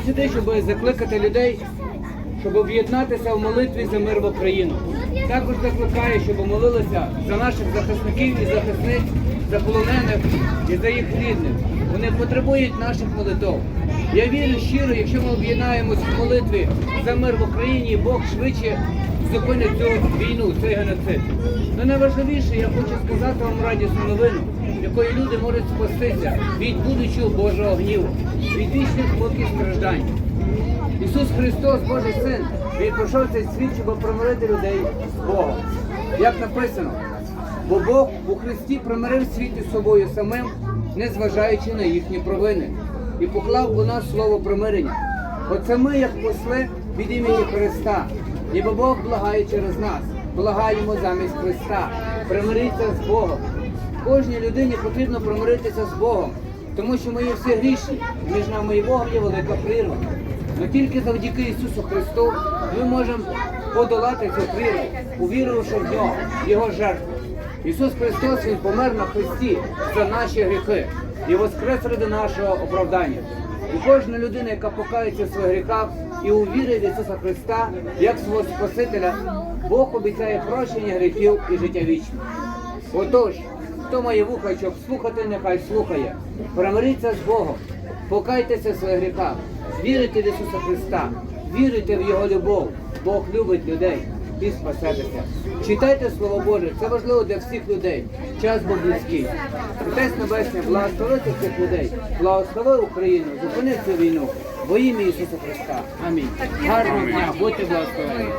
сюди, щоб закликати людей, щоб об'єднатися в молитві за мир в Україну. Також закликаю, щоб молилися за наших захисників і захисниць, за полонених і за їх рідних. Вони потребують наших молитв. Я вірю щиро, якщо ми об'єднаємось в молитві за мир в Україні, Бог швидше зупинить цю війну, цей геноцид. Ну найважливіше, я хочу сказати вам радісну новину, якою люди можуть спастися від будучого Божого гніву, від вічних мук і страждань. Ісус Христос, Божий Син, Він пройшов цей світ, щоб примирити людей з Богом. Як написано, бо Бог у Христі примирив світ із собою самим, незважаючи на їхні провини, і поклав у нас слово примирення. Оце ми, як посли від імені Христа, ніби Бог благає через нас, благаємо замість Христа, примиріться з Богом. Кожній людині потрібно примиритися з Богом, тому що ми є всі грішні, між нами і Богом є велика прірва. Но тільки завдяки Ісусу Христу ми можемо подолати цю прірву, увіривши в нього, в Його жертву. Ісус Христос Він помер на Христі за наші гріхи і воскрес ради нашого оправдання. І кожна людина, яка покається в своїх гріхах і увірить в Ісуса Христа як свого Спасителя, Бог обіцяє прощення гріхів і життя вічне. Отож, хто має вуха, щоб слухати, нехай слухає. Примиріться з Богом, покайтеся в своїх гріхах, вірите в Ісуса Христа, вірите в Його любов. Бог любить людей і спасетеся. Читайте Слово Боже, це важливо для всіх людей. Час був близький. Отець Небесний, благословити цих людей, благослови Україну, зупини цю війну во ім'я Ісуса Христа. Амінь. Гарного дня, будьте благословені.